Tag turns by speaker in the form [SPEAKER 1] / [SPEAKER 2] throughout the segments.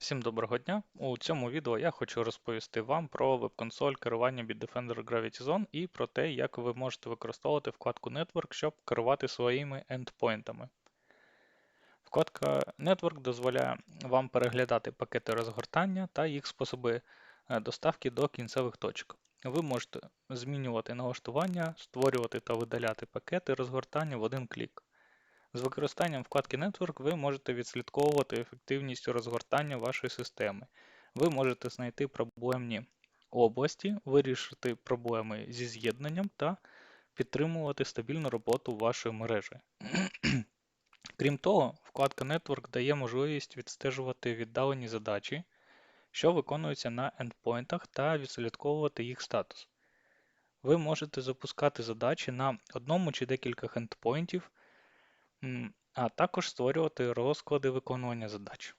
[SPEAKER 1] Всім доброго дня! У цьому відео я хочу розповісти вам про веб-консоль керування від Defender Gravity Zone і про те, як ви можете використовувати вкладку Network, щоб керувати своїми ендпойнтами. Вкладка Network дозволяє вам переглядати пакети розгортання та їх способи е, доставки до кінцевих точок. Ви можете змінювати налаштування, створювати та видаляти пакети розгортання в один клік. З використанням вкладки Network ви можете відслідковувати ефективність розгортання вашої системи. Ви можете знайти проблемні області, вирішити проблеми зі з'єднанням та підтримувати стабільну роботу вашої мережі. Крім того, вкладка Network дає можливість відстежувати віддалені задачі, що виконуються на ендпойнтах, та відслідковувати їх статус. Ви можете запускати задачі на одному чи декількох ендпойнтів, а також створювати розклади виконування задач.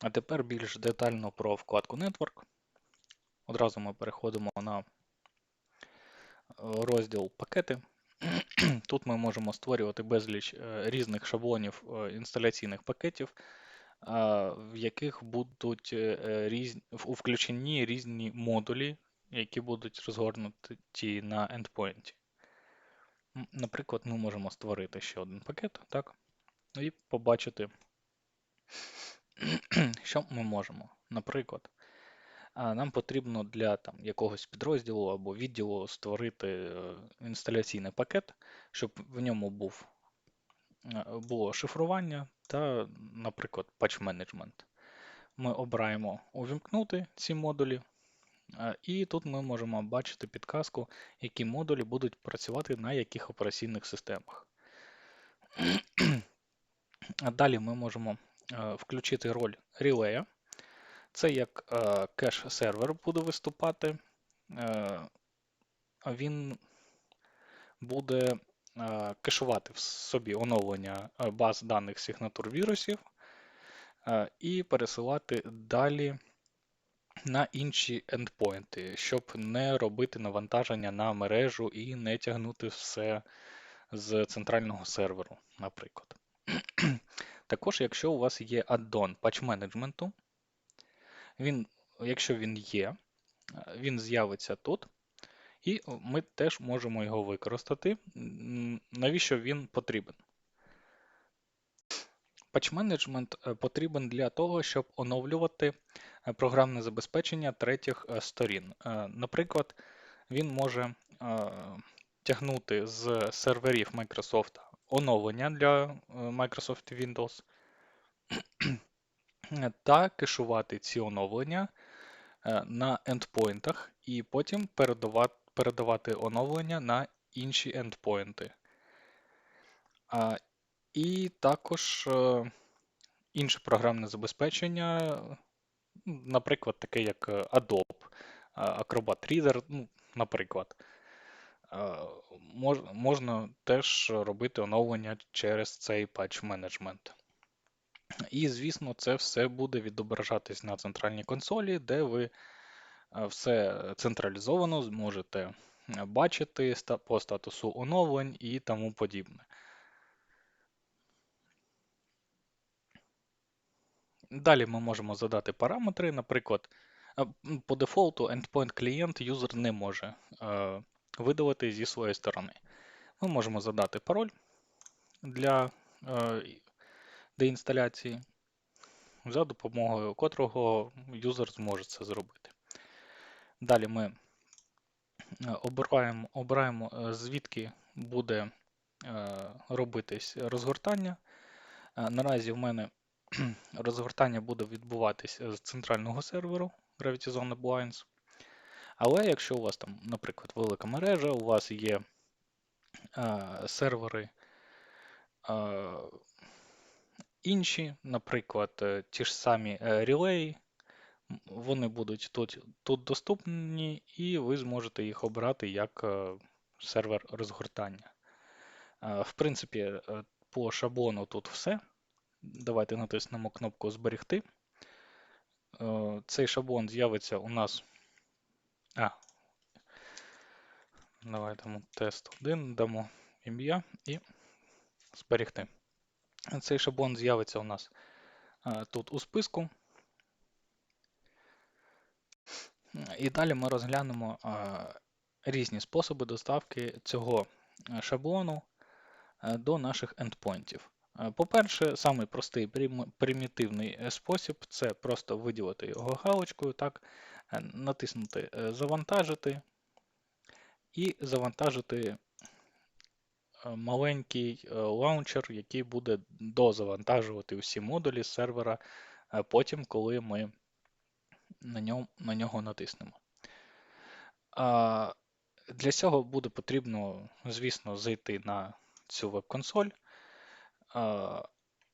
[SPEAKER 1] А тепер більш детально про вкладку Network. Одразу ми переходимо на е, розділ пакети. Тут ми можемо створювати безліч е, різних шаблонів е, інсталяційних пакетів, в яких будуть різні, включені різні модулі, які будуть розгорнуті на ендпойнті. Наприклад, ми можемо створити ще один пакет, так? І побачити, що ми можемо. Наприклад, нам потрібно для там, якогось підрозділу або відділу створити е, інсталяційний пакет, щоб в ньому був, е, було шифрування та, наприклад, патч менеджмент. Ми обираємо увімкнути ці модулі. І тут ми можемо бачити підказку, які модулі будуть працювати на яких операційних системах. Далі ми можемо включити роль релея. Це як кеш-сервер буде виступати. Він буде кешувати в собі оновлення баз даних сигнатур вірусів і пересилати далі на інші ендпойнти, щоб не робити навантаження на мережу і не тягнути все з центрального серверу, наприклад. Також, якщо у вас є аддон патч менеджменту, він, якщо він є, він з'явиться тут, і ми теж можемо його використати. Навіщо він потрібен? Патч-менеджмент е, потрібен для того, щоб оновлювати е, програмне забезпечення третіх е, сторін. Наприклад, він може тягнути з серверів Microsoft оновлення для Microsoft Windows та кешувати ці оновлення на ендпойнтах і потім передавати оновлення на інші ендпойнти. І також е, інше програмне забезпечення, наприклад, таке як е, Adobe, Acrobat Reader, ну, наприклад. Можна теж робити оновлення через цей патч менеджмент. І, звісно, це все буде відображатись на центральній консолі, де ви е, все централізовано зможете бачити по статусу оновлень і тому подібне. Далі ми можемо задати параметри. Наприклад, по дефолту endpoint клієнт юзер не може е, видалити зі своєї сторони. Ми можемо задати пароль для е, деінсталяції, за допомогою котрого юзер зможе це зробити. Далі ми е, обираємо, обираємо звідки буде робитись розгортання. Наразі в мене розгортання буде відбуватися з центрального серверу Zone Appliance. Але якщо у вас там, наприклад, велика мережа, у вас є а, сервери а, інші, наприклад, е, ті ж самі е, релеї, вони будуть тут тут доступні, і ви зможете їх обрати як е, сервер розгортання. В принципі, по шаблону тут все. Давайте натиснемо кнопку Зберегти. Е, цей шаблон з'явиться у нас. А, давайте тест 1, дамо ім'я і зберегти. Цей шаблон з'явиться у нас е, тут у списку. І далі ми розглянемо е, різні способи доставки цього шаблону до наших ендпоінтів. Е, По-перше, самий простий примітивний е, спосіб це просто виділити його галочкою, так, е, натиснути Завантажити і завантажити маленький лаунчер, який буде дозавантажувати всі модулі з сервера потім, коли ми на ньому, на нього натиснемо. Для цього буде потрібно, звісно, зайти на цю веб-консоль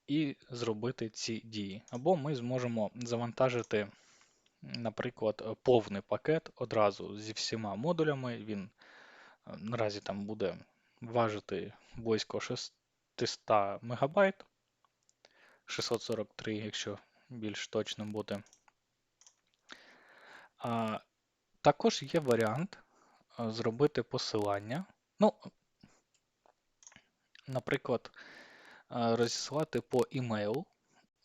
[SPEAKER 1] і зробити ці дії. Або ми зможемо завантажити, наприклад, повний пакет одразу зі всіма модулями. Він наразі там буде важити близько 600 МБ, 643, якщо більш точним бути. А, Також є варіант зробити посилання. Ну, наприклад, розіслати по імейл.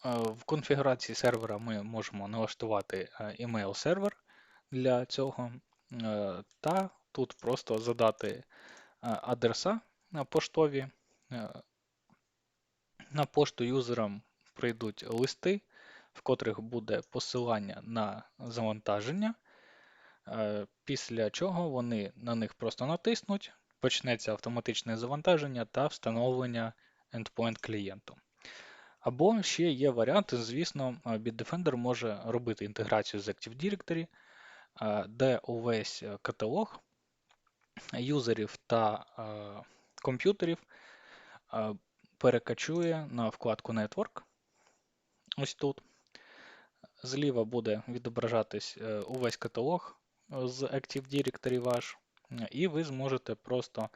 [SPEAKER 1] А, В конфігурації сервера ми можемо налаштувати email сервер для цього, е, та тут просто задати адреса на поштові. Е, На пошту юзерам прийдуть листи, в котрих буде посилання на завантаження. Е, Після чого вони на них просто натиснуть, почнеться автоматичне завантаження та встановлення endpoint клієнту. Або ще є варіант, звісно, Bitdefender може робити інтеграцію з Active Directory, де увесь е, каталог юзерів та е, комп'ютерів перекачує на вкладку Network. Ось тут. Зліва буде відображатись е, увесь каталог з Active Directory ваш, і ви зможете просто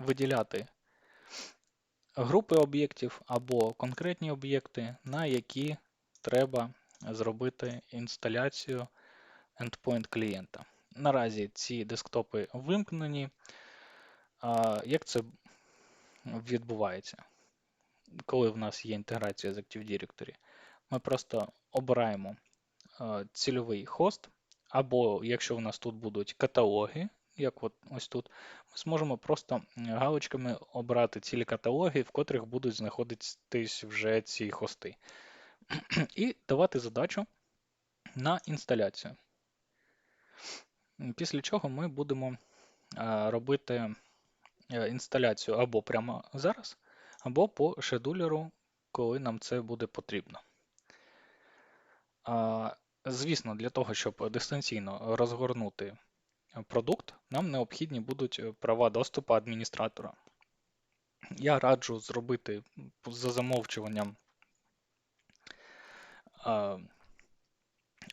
[SPEAKER 1] виділяти групи об'єктів або конкретні об'єкти, на які треба зробити інсталяцію endpoint клієнта. Наразі ці десктопи вимкнені. Як це відбувається? Коли в нас є інтеграція з Active Directory, ми просто обираємо е, цільовий хост, або якщо у нас тут будуть каталоги, як от ось тут, ми зможемо просто галочками обрати цілі каталоги, в котрих будуть знаходитись вже ці хости. І давати задачу на інсталяцію. Після чого ми будемо робити е, інсталяцію або прямо зараз, або по шедулеру, коли нам це буде потрібно. Звісно, для того, щоб дистанційно розгорнути продукт, нам необхідні будуть права доступу адміністратора. Я раджу зробити за замовчуванням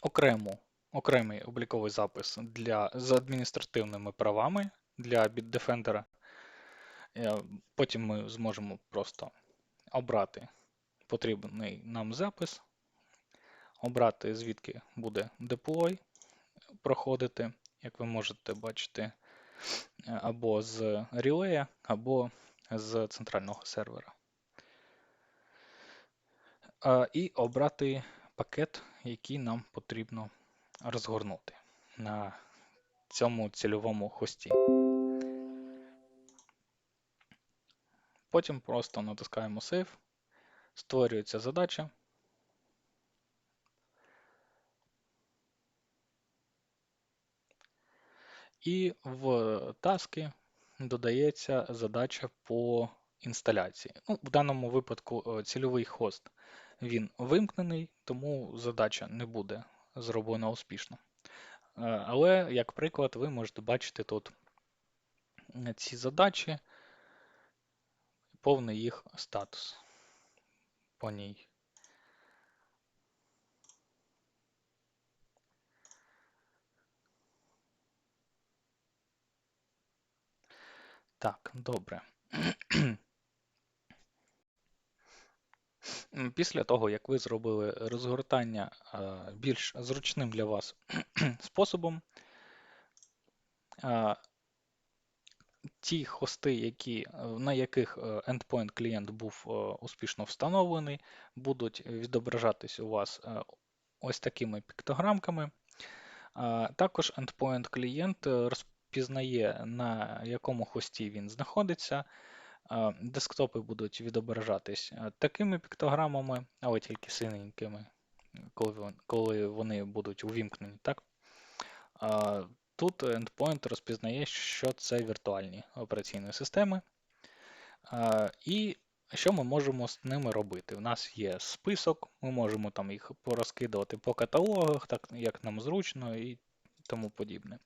[SPEAKER 1] окрему, окремий обліковий запис для, з адміністративними правами для Bitdefender. Е, потім ми зможемо просто обрати потрібний нам запис, обрати, звідки буде деплой проходити, як ви можете бачити, або з релея, або з центрального сервера. І обрати пакет, який нам потрібно розгорнути на цьому цільовому хості. Потім просто натискаємо Save, створюється задача. І в таски додається задача по інсталяції. Ну, В даному випадку е, цільовий хост він вимкнений, тому задача не буде зроблена успішно. Е, але, як приклад, ви можете бачити тут ці задачі, повний їх статус по ній. Так, добре. Після того, як ви зробили розгортання більш зручним для вас способом, ті хости, які, на яких endpoint клієнт був успішно встановлений, будуть відображатись у вас ось такими піктограмками. Також endpoint клієнт розпізнає, на якому хості він знаходиться. Десктопи будуть відображатись такими піктограмами, але тільки синенькими, коли вони будуть увімкнені. Так? Тут endpoint розпізнає, що це віртуальні операційні системи. І що ми можемо з ними робити? У нас є список, ми можемо там їх порозкидувати по каталогах, так як нам зручно і тому подібне.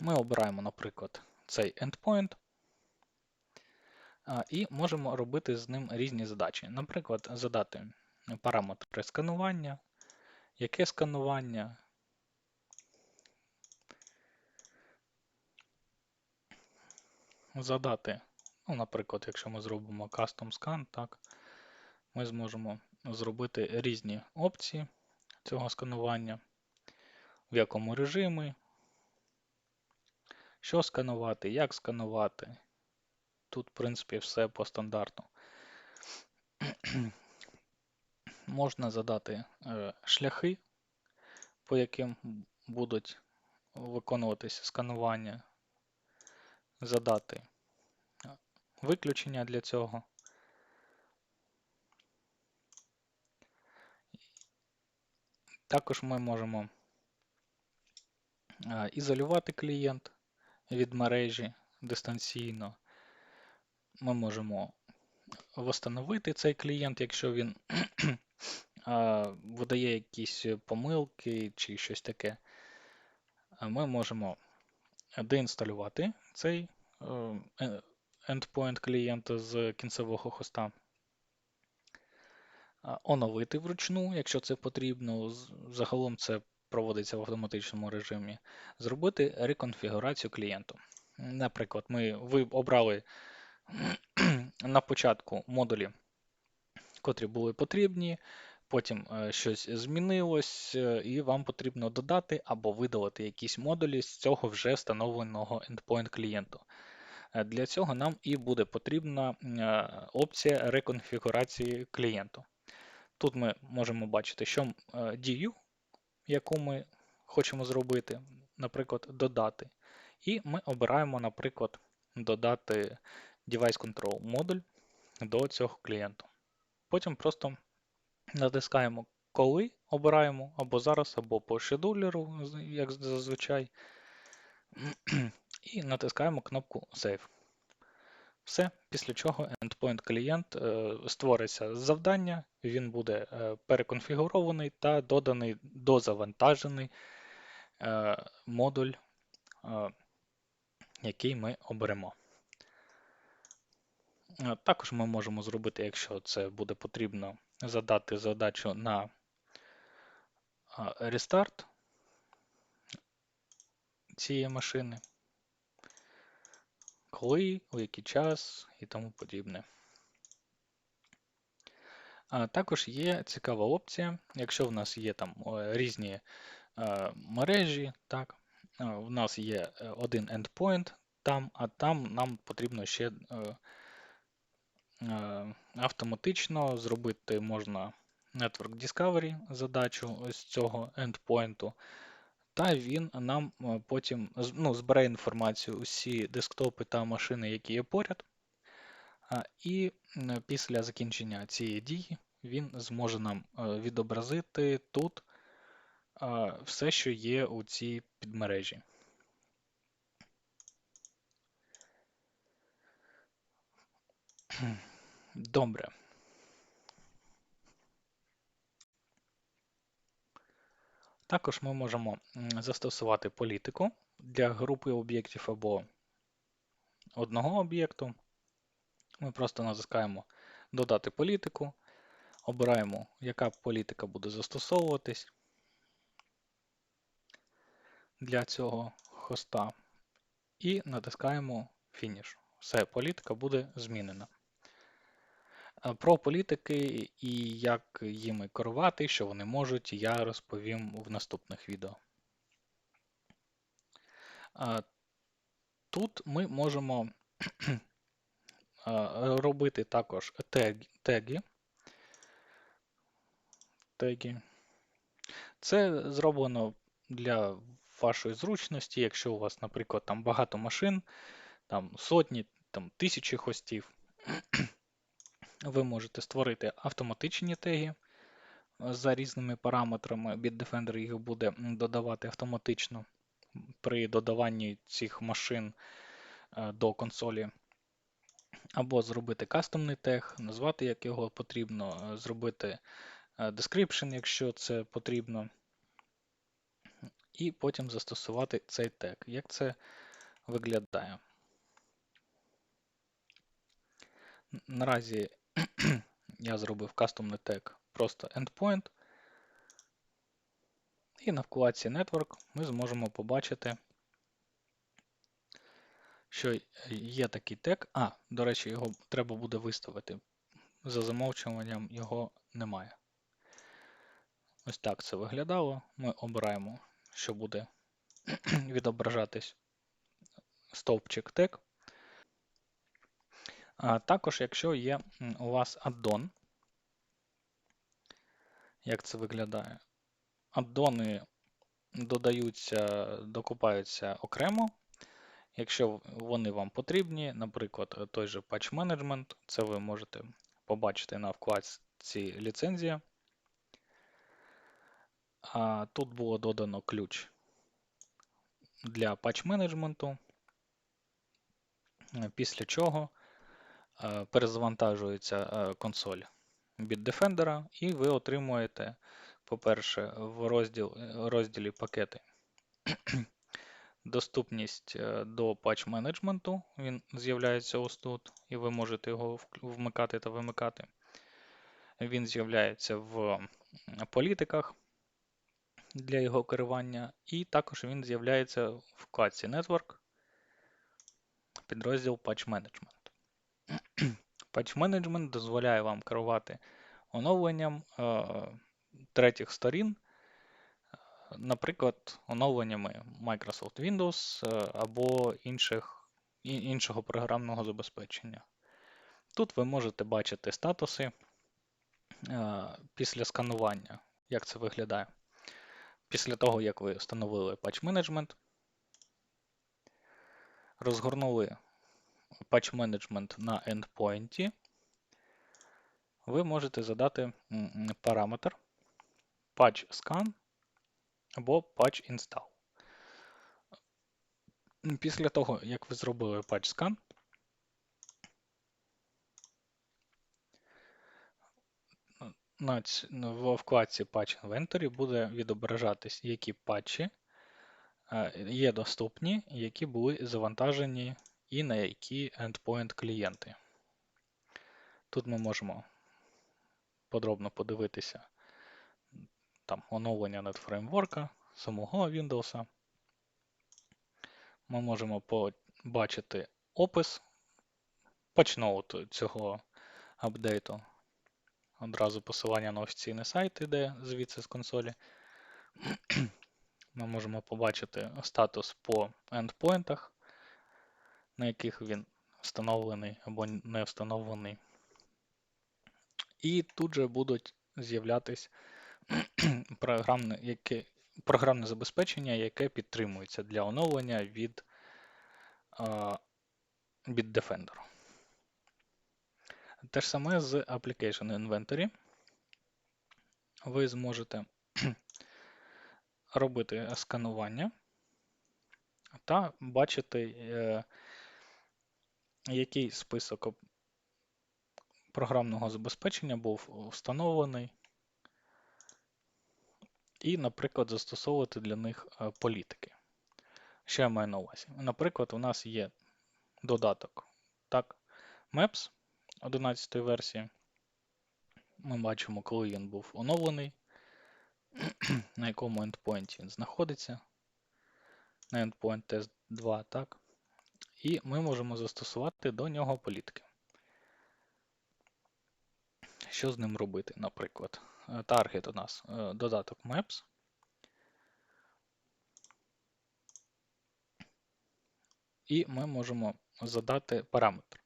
[SPEAKER 1] Ми обираємо, наприклад, цей endpoint. І можемо робити з ним різні задачі. Наприклад, задати параметри сканування, яке сканування, задати, ну, наприклад, якщо ми зробимо Custom Scan, так, ми зможемо зробити різні опції цього сканування, в якому режимі, що сканувати, як сканувати. Тут, в принципі, все по стандарту. Можна задати е, шляхи, по яким будуть виконуватися сканування, задати виключення для цього. Також ми можемо ізолювати клієнт від мережі дистанційно. Ми можемо встановити цей клієнт, якщо він видає якісь помилки чи щось таке. Ми можемо деінсталювати цей е, endpoint клієнта з кінцевого хоста. Оновити вручну, якщо це потрібно. Загалом це проводиться в автоматичному режимі. Зробити реконфігурацію клієнту. Наприклад, ми, ви обрали на початку модулі, котрі були потрібні, потім е, щось змінилось, е, і вам потрібно додати або видалити якісь модулі з цього вже встановленого endpoint клієнту. Е, для цього нам і буде потрібна опція реконфігурації клієнту. Тут ми можемо бачити, що дію, яку ми хочемо зробити, наприклад, додати. І ми обираємо, наприклад, додати Device Control модуль до цього клієнту. Потім просто натискаємо коли обираємо, або зараз, або по шедулеру, як зазвичай. І натискаємо кнопку Save. Все, після чого endpoint клієнт е, створиться завдання, він буде е, переконфігурований та доданий дозавантажений е, модуль, який ми оберемо. Також ми можемо зробити, якщо це буде потрібно, задати задачу на рестарт цієї машини, коли, у який час і тому подібне. Також є цікава опція, якщо в нас є там різні мережі, так, в нас є е, один endpoint там, а там нам потрібно ще е, Е, автоматично зробити можна Network Discovery задачу з цього endpoint, та він нам е, потім ну, збере інформацію усі десктопи та машини, які є поряд. І після закінчення цієї дії він зможе нам е, відобразити тут все, що є у цій підмережі. Добре. Також ми можемо застосувати політику для групи об'єктів або одного об'єкту. Ми просто натискаємо Додати політику, обираємо, яка політика буде застосовуватись для цього хоста, і натискаємо Фініш. Все, політика буде змінена. Про політики і як їми керувати, що вони можуть, я розповім в наступних відео. Тут ми можемо е, робити також теги. теги. Це зроблено для вашої зручності, якщо у вас, наприклад, там багато машин, там сотні, там тисячі хостів, ви можете створити автоматичні теги е, за різними параметрами. Bitdefender їх буде додавати автоматично при додаванні цих машин е, до консолі. Або зробити кастомний тег, назвати як його потрібно, е, зробити description, якщо це потрібно, і потім застосувати цей тег. Як це виглядає? Наразі я зробив кастомний тег просто endpoint, і на вкладці Network ми зможемо побачити, що є такий тег. А, до речі, його треба буде виставити. За замовчуванням його немає. Ось так це виглядало. Ми обираємо, що буде відображатись стовпчик тег. Також, якщо є у вас аддон, як це виглядає? Аддони додаються, докупаються окремо. Якщо вони вам потрібні, наприклад, той же Patch Management, це ви можете побачити на вкладці ліцензія. А тут було додано ключ для патч менеджменту, після чого перезавантажується е, консоль Bitdefender, і ви отримуєте, по-перше, в розділ, розділі пакети доступність е, до патч менеджменту. Він з'являється ось тут, і ви можете його вмикати та вимикати. Він з'являється в політиках для його керування, і також він з'являється в вкладці Network, підрозділ Patch Management. Patch Management дозволяє вам керувати оновленням е, третіх сторін, наприклад, оновленнями Microsoft Windows е, або інших, іншого програмного забезпечення. Тут ви можете бачити статуси е, після сканування, як це виглядає. Після того, як ви встановили Patch Management, розгорнули Patch Management на endpoint, ви можете задати параметр patch scan або patch install. Після того, як ви зробили patch scan, в вкладці Patch Inventory буде відображатись, які патчі е, є доступні, які були завантажені і на які endpoint клієнти. Тут ми можемо подробно подивитися там оновлення NetFramework, самого Windows. Ми можемо побачити опис патчноут цього апдейту. Одразу посилання на офіційний сайт іде звідси з консолі. Ми можемо побачити статус по ендпоінтах, на яких він встановлений або не встановлений. І тут же будуть з'являтись програмне, яке, програмне забезпечення, яке підтримується для оновлення від а, Bitdefender. Те ж саме з Application Inventory. Ви зможете робити сканування та бачити, е, який список програмного забезпечення був встановлений, і, наприклад, застосовувати для них е, політики. Що я маю на увазі? Наприклад, у нас є додаток так, Maps 11 версії. Ми бачимо, коли він був оновлений, на якому endpoint він знаходиться. На endpoint test 2, так. І ми можемо застосувати до нього політики. Що з ним робити, наприклад? Е, Таргет у нас е, додаток Maps. і ми можемо задати параметр.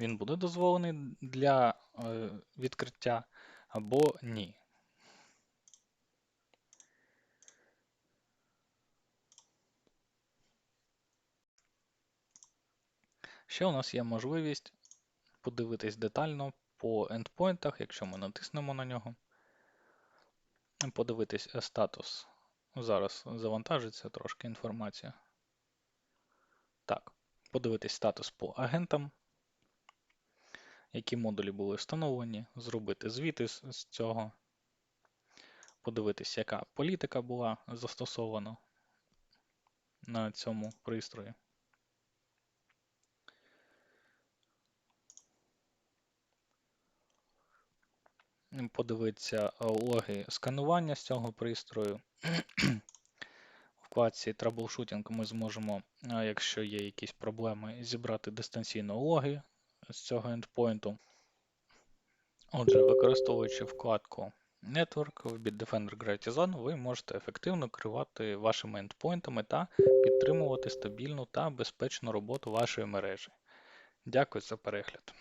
[SPEAKER 1] Він буде дозволений для е, відкриття або ні. Ще у нас є можливість подивитись детально по ендпойнтах, якщо ми натиснемо на нього. Подивитись е, статус. Зараз завантажиться трошки інформація. Так, подивитись статус по агентам, які модулі були встановлені, зробити звіти з з цього, подивитись, яка політика була застосована на цьому пристрої. Подивитися е, логи сканування з цього пристрою. В вкладці Troubleshooting ми зможемо, е, якщо є якісь проблеми, зібрати дистанційно логи з цього ендпойнту. Отже, використовуючи вкладку Network в Bitdefender Gravity Zone, ви можете ефективно керувати вашими ендпойнтами та підтримувати стабільну та безпечну роботу вашої мережі. Дякую за перегляд.